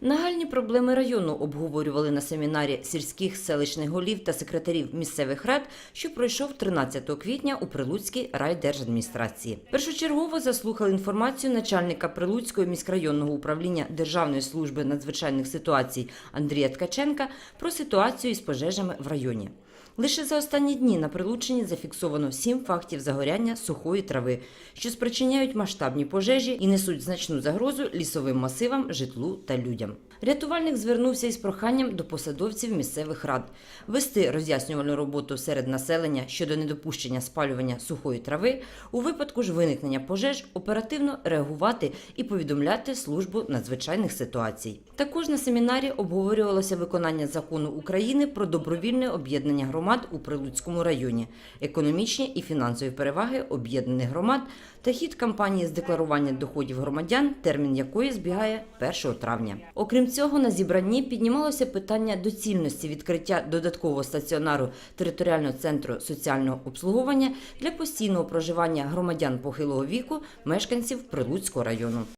Нагальні проблеми району обговорювали на семінарі сільських селищних голів та секретарів місцевих рад, що пройшов 13 квітня у Прилуцькій райдержадміністрації. Першочергово заслухали інформацію начальника Прилуцького міськрайонного управління Державної служби надзвичайних ситуацій Андрія Ткаченка про ситуацію із пожежами в районі. Лише за останні дні на Прилуччині зафіксовано сім фактів загоряння сухої трави, що спричиняють масштабні пожежі і несуть значну загрозу лісовим масивам, житлу та людям. Рятувальник звернувся із проханням до посадовців місцевих рад вести роз'яснювальну роботу серед населення щодо недопущення спалювання сухої трави, у випадку ж виникнення пожеж оперативно реагувати і повідомляти службу надзвичайних ситуацій. Також на семінарі обговорювалося виконання закону України про добровільне об'єднання громад у Прилуцькому районі, економічні і фінансові переваги об'єднаних громад та хід кампанії з декларування доходів громадян, термін якої збігає 1 травня. Окрім цього, на зібранні піднімалося питання доцільності відкриття додаткового стаціонару територіального центру соціального обслуговування для постійного проживання громадян похилого віку, мешканців Прилуцького району.